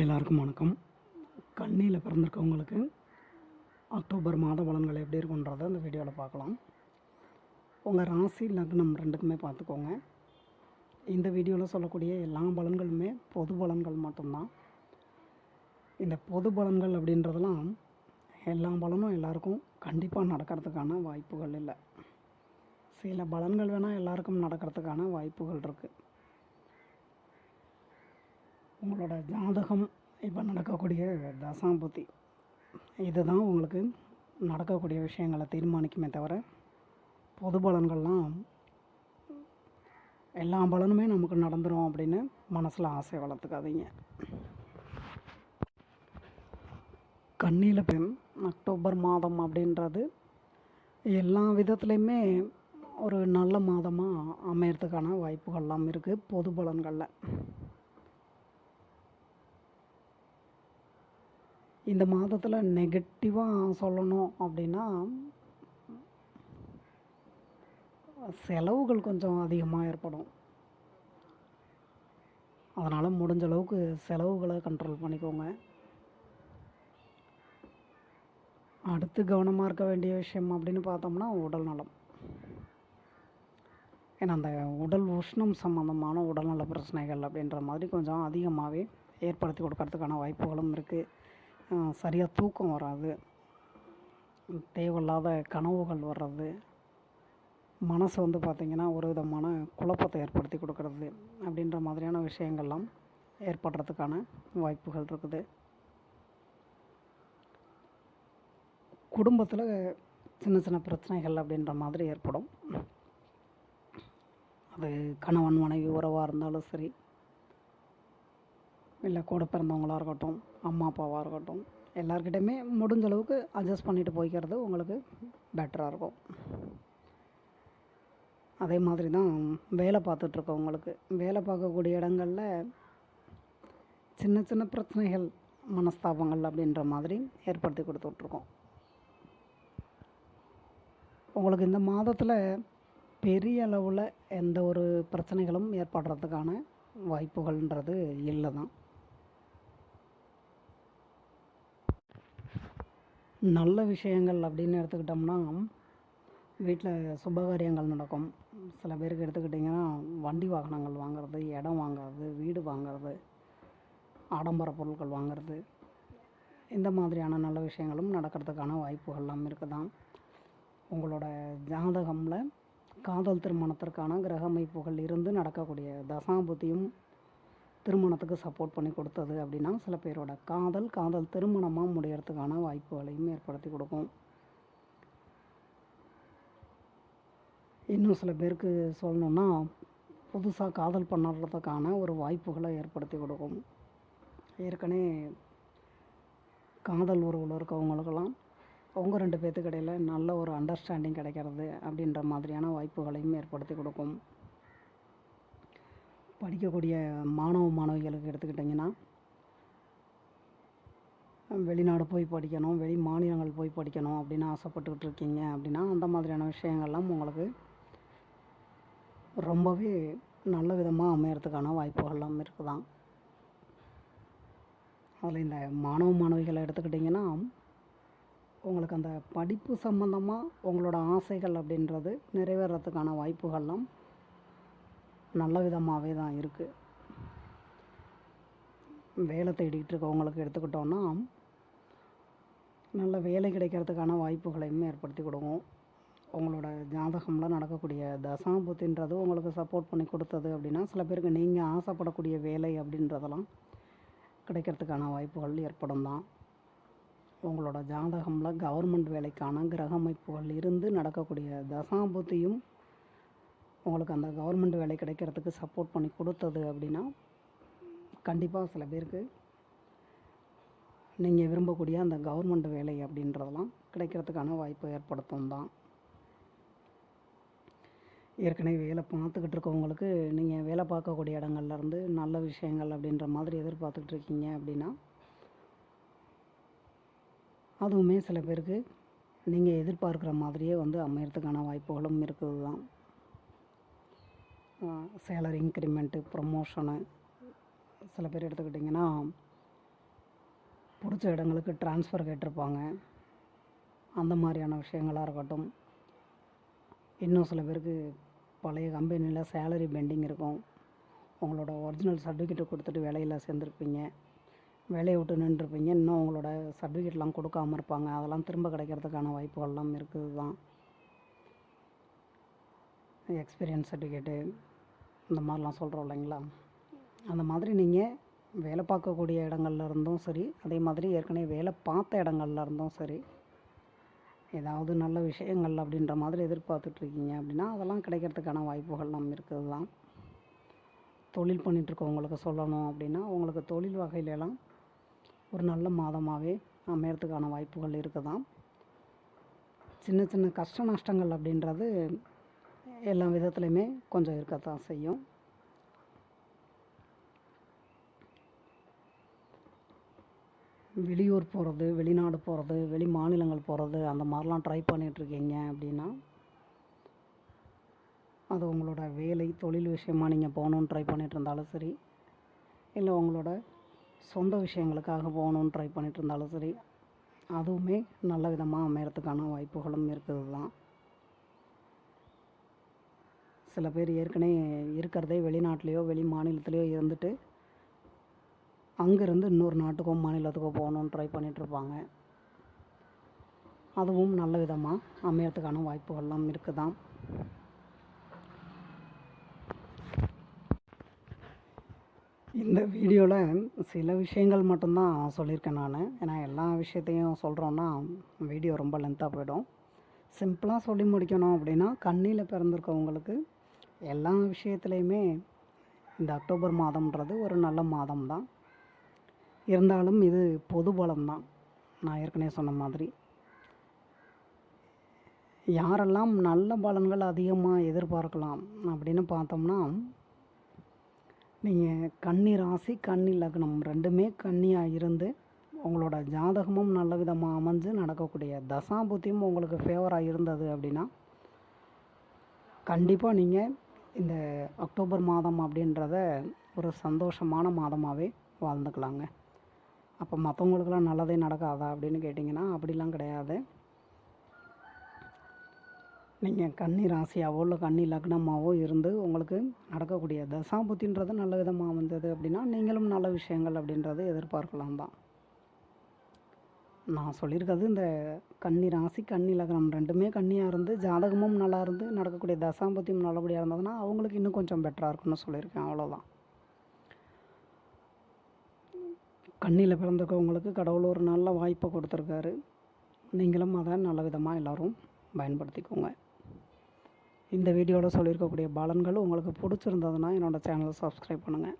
எல்லாருக்கும் வணக்கம். கண்ணியில் பிறந்திருக்கவங்களுக்கு அக்டோபர் மாத பலன்கள் எப்படி இருக்குன்றதை இந்த வீடியோவில் பார்க்கலாம். உங்கள் ராசி லக்னம் ரெண்டுக்குமே பார்த்துக்கோங்க. இந்த வீடியோவில் சொல்லக்கூடிய எல்லா பலன்களுமே பொது பலன்கள் மட்டும்தான். இந்த பொது பலன்கள் அப்படின்றதெல்லாம் எல்லா பலனும் எல்லாருக்கும் கண்டிப்பாக நடக்கிறதுக்கான வாய்ப்புகள் இல்லை. சில பலன்கள் வேணால் எல்லாருக்கும் நடக்கிறதுக்கான வாய்ப்புகள் இருக்குது உங்களோட ஜாதகம் இப்போ நடக்கக்கூடிய தசாம்புத்தி இதுதான் உங்களுக்கு நடக்கக்கூடிய விஷயங்களை தீர்மானிக்குமே தவிர பொது பலன்கள்லாம் எல்லா பலனுமே நமக்கு நடந்துடும் அப்படின்னு மனசில் ஆசை வளர்த்துக்காதீங்க. கண்ணியில் பெண் அக்டோபர் மாதம் அப்படின்றது எல்லா விதத்துலேயுமே ஒரு நல்ல மாதமாக அமையறதுக்கான வாய்ப்புகள்லாம் இருக்குது பொது பலன்களில். இந்த மாதத்தில் நெகட்டிவாக சொல்லணும் அப்படின்னா செலவுகள் கொஞ்சம் அதிகமாக ஏற்படும். அதனால் முடிஞ்ச அளவுக்கு செலவுகளை கண்ட்ரோல் பண்ணிக்கோங்க. அடுத்து கவனமாக இருக்க வேண்டிய விஷயம் அப்படின்னு பார்த்தோம்னா உடல் நலம். ஏன்னா அந்த உடல் உஷ்ணம் சம்மந்தமான உடல்நல பிரச்சனைகள் அப்படின்ற மாதிரி கொஞ்சம் அதிகமாகவே ஏற்படுத்தி கொடுக்கறதுக்கான வாய்ப்புகளும் இருக்குது சரியாக தூக்கம் வராது. தேவையில்லாத கனவுகள் வர்றது. மனசு வந்து பார்த்திங்கன்னா ஒரு விதமான குழப்பத்தை ஏற்படுத்தி கொடுக்கறது. அப்படின்ற மாதிரியான விஷயங்கள்லாம் ஏற்படுறதுக்கான வாய்ப்புகள் இருக்குது. குடும்பத்தில் சின்ன சின்ன பிரச்சனைகள் அப்படின்ற மாதிரி ஏற்படும். அது கணவன் மனைவி உறவாக இருந்தாலும் சரி இல்லை கூட பிறந்தவங்களாக இருக்கட்டும் அம்மா அப்பாவாக இருக்கட்டும் எல்லாருக்கிட்டையுமே முடிஞ்ச அளவுக்கு அட்ஜஸ்ட் பண்ணிட்டு போய்க்கிறது உங்களுக்கு பெட்டராக இருக்கும். அதே மாதிரி தான் வேலை பார்த்துட்ருக்கவங்களுக்கு வேலை பார்க்கக்கூடிய இடங்களில் சின்ன சின்ன பிரச்சனைகள் மனஸ்தாபங்கள் அப்படின்ற மாதிரி ஏற்படுத்தி கொடுத்துட்ருக்கோம் உங்களுக்கு இந்த மாதத்தில் பெரிய அளவில் எந்த ஒரு பிரச்சனைகளும் ஏற்படுறதுக்கான வாய்ப்புகள்ன்றது இல்லை தான் நல்ல விஷயங்கள் அப்படின்னு எடுத்துக்கிட்டோம்னா வீட்டில் சுபகாரியங்கள் நடக்கும். சில பேருக்கு எடுத்துக்கிட்டிங்கன்னா வண்டி வாகனங்கள் வாங்குறது இடம் வாங்குறது வீடு வாங்குறது ஆடம்பர பொருட்கள் வாங்குறது. இந்த மாதிரியான நல்ல விஷயங்களும் நடக்கிறதுக்கான வாய்ப்புகள்லாம் இருக்குதான். உங்களோட ஜாதகமில் காதல் திருமணத்திற்கான கிரக அமைப்புகள் இருந்து நடக்கக்கூடிய தசாபுத்தியும் திருமணத்துக்கு சப்போர்ட் பண்ணி கொடுத்தது அப்படின்னா சில பேரோட காதல் காதல் திருமணமாக முடியறதுக்கான வாய்ப்புகளையும் ஏற்படுத்தி கொடுக்கும். இன்னும் சில பேருக்கு சொல்லணுன்னா புதுசாக காதல் பண்ணுறதுக்கான ஒரு வாய்ப்புகளை ஏற்படுத்தி கொடுக்கும். ஏற்கனவே காதல் உறவில் இருக்கவங்களுக்கெல்லாம் அவங்க ரெண்டு பேர்த்துக்கு இடையில் நல்ல ஒரு அண்டர்ஸ்டாண்டிங் கிடைக்கிறது அப்படின்ற மாதிரியான வாய்ப்புகளையும் ஏற்படுத்தி கொடுக்கும். படிக்கக்கூடிய மாணவ மாணவிகளுக்கு எடுத்துக்கிட்டிங்கன்னா வெளிநாடு போய் படிக்கணும் வெளி மாநிலங்கள் போய் படிக்கணும் அப்படின்னு ஆசைப்பட்டுக்கிட்டு இருக்கீங்க அப்படின்னா அந்த மாதிரியான விஷயங்கள்லாம் உங்களுக்கு ரொம்பவே நல்ல விதமாக அமையறதுக்கான வாய்ப்புகள்லாம் இருக்குதான். அதில் இந்த மாணவ மாணவிகளை எடுத்துக்கிட்டிங்கன்னா உங்களுக்கு அந்த படிப்பு சம்மந்தமாக உங்களோட ஆசைகள் அப்படின்றது நிறைவேறத்துக்கான வாய்ப்புகள்லாம் நல்ல விதமாகவே தான் இருக்குது வேலை தேடிக்கிட்டு இருக்கவங்களுக்கு எடுத்துக்கிட்டோன்னா நல்ல வேலை கிடைக்கிறதுக்கான வாய்ப்புகளையும் ஏற்படுத்தி கொடுக்கும். உங்களோட ஜாதகம்லாம் நடக்கக்கூடிய தசாபுத்தின்றது உங்களுக்கு சப்போர்ட் பண்ணி கொடுத்தது அப்படின்னா சில பேருக்கு நீங்கள் ஆசைப்படக்கூடிய வேலை அப்படின்றதெல்லாம் கிடைக்கிறதுக்கான வாய்ப்புகள் ஏற்படும் தான். உங்களோட ஜாதகமில் கவர்மெண்ட் வேலைக்கான கிரக அமைப்புகள் இருந்து நடக்கக்கூடிய தசாபுத்தியும் உங்களுக்கு அந்த கவர்மெண்ட் வேலை கிடைக்கிறதுக்கு சப்போர்ட் பண்ணி கொடுத்தது அப்படின்னா கண்டிப்பாக சில பேருக்கு நீங்கள் விரும்பக்கூடிய அந்த கவர்மெண்ட் வேலை அப்படின்றதெல்லாம் கிடைக்கிறதுக்கான வாய்ப்பு ஏற்படுத்தும் தான். ஏற்கனவே வேலை பார்த்துக்கிட்டு இருக்கவங்களுக்கு நீங்கள் வேலை பார்க்கக்கூடிய இடங்கள்லேருந்து நல்ல விஷயங்கள் அப்படின்ற மாதிரி எதிர்பார்த்துக்கிட்டு இருக்கீங்க அப்படின்னா அதுவுமே சில பேருக்கு நீங்கள் எதிர்பார்க்குற மாதிரியே வந்து அமையறதுக்கான வாய்ப்புகளும் இருக்குது தான் சேலரி இன்க்ரிமெண்ட்டு ப்ரொமோஷனு சில பேர் எடுத்துக்கிட்டிங்கன்னா பிடிச்ச இடங்களுக்கு ட்ரான்ஸ்ஃபர் கேட்டிருப்பாங்க. அந்த மாதிரியான விஷயங்களாக இருக்கட்டும். இன்னும் சில பேருக்கு பழைய கம்பெனியில் சேலரி பெண்டிங் இருக்கும். உங்களோட ஒரிஜினல் சர்டிஃபிகேட்டை கொடுத்துட்டு வேலையில் சேர்ந்துருப்பீங்க. வேலையை விட்டு நின்றுருப்பீங்க. இன்னும் உங்களோட சர்டிஃபிகேட்லாம் கொடுக்காம இருப்பாங்க. அதெல்லாம் திரும்ப கிடைக்கிறதுக்கான வாய்ப்புகள்லாம் இருக்குது தான் எக்ஸ்பீரியன்ஸ் சர்டிஃபிகேட்டு இந்த மாதிரிலாம் சொல்கிறோம் இல்லைங்களா? அந்த மாதிரி நீங்கள் வேலை பார்க்கக்கூடிய இடங்கள்ல இருந்தும் சரி அதே மாதிரி ஏற்கனவே வேலை பார்த்த இடங்கள்ல இருந்தும் சரி ஏதாவது நல்ல விஷயங்கள் அப்படின்ற மாதிரி எதிர்பார்த்துட்ருக்கீங்க அப்படின்னா அதெல்லாம் கிடைக்கிறதுக்கான வாய்ப்புகள்லாம் இருக்குது தான் தொழில் பண்ணிகிட்ருக்கவங்களுக்கு சொல்லணும் அப்படின்னா உங்களுக்கு தொழில் வகையிலலாம் ஒரு நல்ல மாதமாகவே அமையறதுக்கான வாய்ப்புகள் இருக்குது தான் சின்ன சின்ன கஷ்ட நஷ்டங்கள் அப்படின்றது எல்லா விதத்துலையுமே கொஞ்சம் இருக்கத்தான் செய்யும். வெளியூர் போகிறது வெளிநாடு போகிறது வெளி மாநிலங்கள் போகிறது அந்த மாதிரிலாம் ட்ரை பண்ணிகிட்ருக்கீங்க அப்படின்னா அது உங்களோட வேலை தொழில் விஷயமா நீங்கள் போகணுன்னு ட்ரை பண்ணிட்டு இருந்தாலும் சரி இல்லை உங்களோட சொந்த விஷயங்களுக்காக போகணுன்னு ட்ரை பண்ணிட்டு இருந்தாலும் சரி அதுவுமே நல்ல விதமாக அமையறதுக்கான வாய்ப்புகளும் இருக்குது தான் சில பேர் ஏற்கனவே இருக்கிறதே வெளிநாட்டிலையோ வெளி மாநிலத்திலையோ இருந்துட்டு அங்கேருந்து இன்னொரு நாட்டுக்கோ மாநிலத்துக்கோ போகணுன்னு ட்ரை பண்ணிகிட்ருப்பாங்க அதுவும் நல்ல விதமாக அமையறதுக்கான வாய்ப்புகள்லாம் இருக்குது தான் இந்த வீடியோவில் சில விஷயங்கள் மட்டும்தான் சொல்லியிருக்கேன் நான். ஏன்னா எல்லா விஷயத்தையும் சொல்கிறோன்னா வீடியோ ரொம்ப லென்த்தாக போயிடும். சிம்பிளாக சொல்லி முடிக்கணும் அப்படின்னா கண்ணியில் பிறந்திருக்கவங்களுக்கு எல்லா விஷயத்துலையுமே இந்த அக்டோபர் மாதம்ன்றது ஒரு நல்ல மாதம் தான் இருந்தாலும் இது பொது பலம் தான் நான் ஏற்கனவே சொன்ன மாதிரி. யாரெல்லாம் நல்ல பலன்கள் அதிகமாக எதிர்பார்க்கலாம் அப்படின்னு பார்த்தோம்னா நீங்கள் கன்னி ராசி கன்னி லக்னம் ரெண்டுமே கன்னியாக இருந்து உங்களோட ஜாதகமும் நல்ல விதமாக அமைஞ்சு நடக்கக்கூடிய தசாபுத்தியும் உங்களுக்கு ஃபேவராக இருந்தது அப்படின்னா கண்டிப்பாக நீங்கள் இந்த அக்டோபர் மாதம் அப்படின்றத ஒரு சந்தோஷமான மாதமாகவே வாழ்ந்துக்கலாங்க. அப்போ மற்றவங்களுக்கெல்லாம் நல்லதே நடக்காதா அப்படின்னு கேட்டிங்கன்னா அப்படிலாம் கிடையாது. நீங்கள் கன்னி ராசியாவோ இல்லை கன்னி லக்னமாகவோ இருந்து உங்களுக்கு நடக்கக்கூடிய தசாபுத்தின்றது நல்ல விதமாக வந்தது அப்படின்னா நீங்களும் நல்ல விஷயங்கள் அப்படின்றது எதிர்பார்க்கலாம் தான். நான் சொல்லியிருக்கிறது இந்த கன்னி ராசி கன்னி லக்னம் ரெண்டுமே கன்னியாக இருந்து ஜாதகமும் நல்லா இருந்து நடக்கக்கூடிய தசாம்பத்தியும் நல்லபடியாக இருந்ததுன்னா அவங்களுக்கு இன்னும் கொஞ்சம் பெட்டராக இருக்கும்னு சொல்லியிருக்கேன். அவ்வளோதான் கண்ணியில் பிறந்திருக்கவங்களுக்கு கடவுள் ஒரு நல்ல வாய்ப்பை கொடுத்துருக்காரு. நீங்களும் அதை நல்ல விதமாக எல்லோரும் பயன்படுத்திக்கோங்க. இந்த வீடியோவில் சொல்லியிருக்கக்கூடிய பலன்கள் உங்களுக்கு பிடிச்சிருந்ததுன்னா என்னோடய சேனலை சப்ஸ்கிரைப் பண்ணுங்கள்